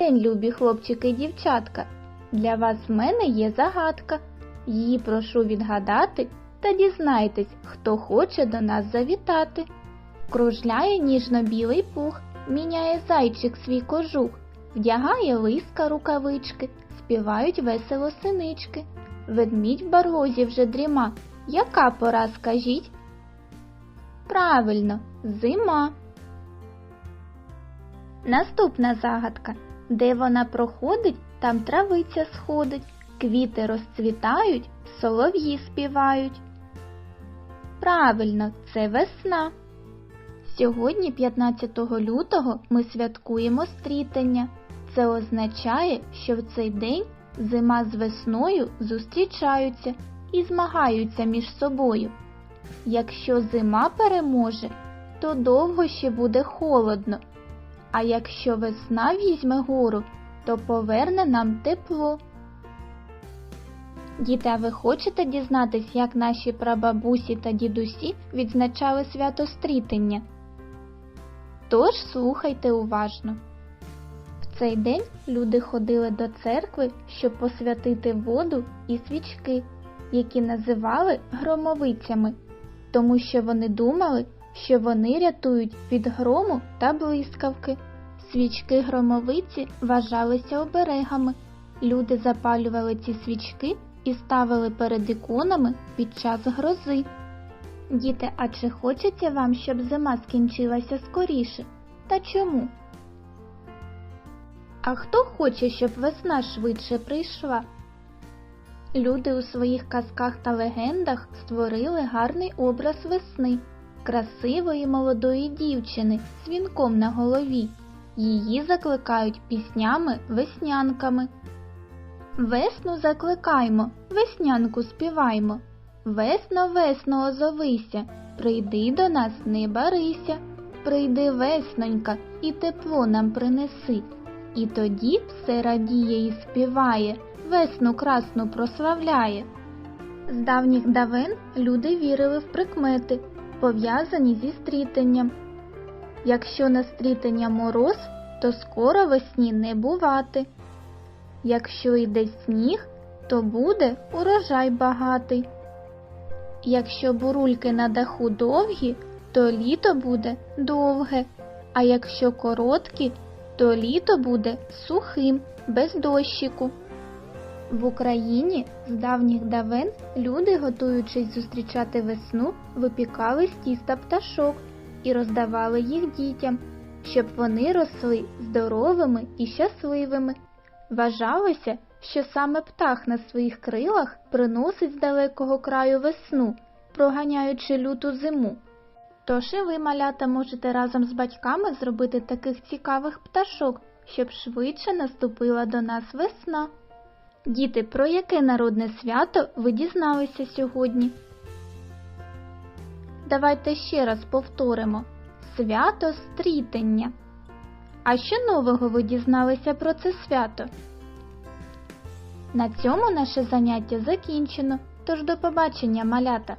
День, любі хлопчики і дівчатка. Для вас в мене є загадка. Її прошу відгадати та дізнайтесь, хто хоче до нас завітати. Кружляє ніжно-білий пух, міняє зайчик свій кожух, вдягає лиска рукавички, співають весело синички. Ведмідь в барлозі вже дріма. Яка пора, скажіть? Правильно, зима. Наступна загадка. Де вона проходить, там травиця сходить, квіти розцвітають, солов'ї співають. Правильно, це весна. Сьогодні, 15 лютого, ми святкуємо стрітення. Це означає, що в цей день зима з весною зустрічаються і змагаються між собою. Якщо зима переможе, то довго ще буде холодно. А якщо весна візьме гору, то поверне нам тепло. Діти, а ви хочете дізнатись, як наші прабабусі та дідусі відзначали свято стрітення? Тож слухайте уважно. В цей день люди ходили до церкви, щоб посвятити воду і свічки, які називали громовицями, тому що вони думали, що вони рятують від грому та блискавки. Свічки громовиці вважалися оберегами. Люди запалювали ці свічки і ставили перед іконами під час грози. Діти, а чи хочеться вам, щоб зима скінчилася скоріше? Та чому? А хто хоче, щоб весна швидше прийшла? Люди у своїх казках та легендах створили гарний образ весни, красивої молодої дівчини з вінком на голові. Її закликають піснями веснянками. Весну закликаймо, веснянку співаймо. Весно, весно, озовися, прийди до нас, не барися, прийди веснонька, і тепло нам принеси. І тоді все радіє і співає, весну красну прославляє. З давніх давен люди вірили в прикмети, пов'язані зі стрітенням. Якщо на стрітення мороз, то скоро весні не бувати. Якщо йде сніг, то буде урожай багатий. Якщо бурульки на даху довгі, то літо буде довге, а якщо короткі, то літо буде сухим, без дощику. В Україні з давніх давен люди, готуючись зустрічати весну, випікали з тіста пташок і роздавали їх дітям, щоб вони росли здоровими і щасливими. Вважалося, що саме птах на своїх крилах приносить з далекого краю весну, проганяючи люту зиму. Тож і ви, малята, можете разом з батьками зробити таких цікавих пташок, щоб швидше наступила до нас весна. Діти, про яке народне свято ви дізналися сьогодні? Давайте ще раз повторимо свято стрітення. А що нового ви дізналися про це свято? На цьому наше заняття закінчено, тож до побачення, малята!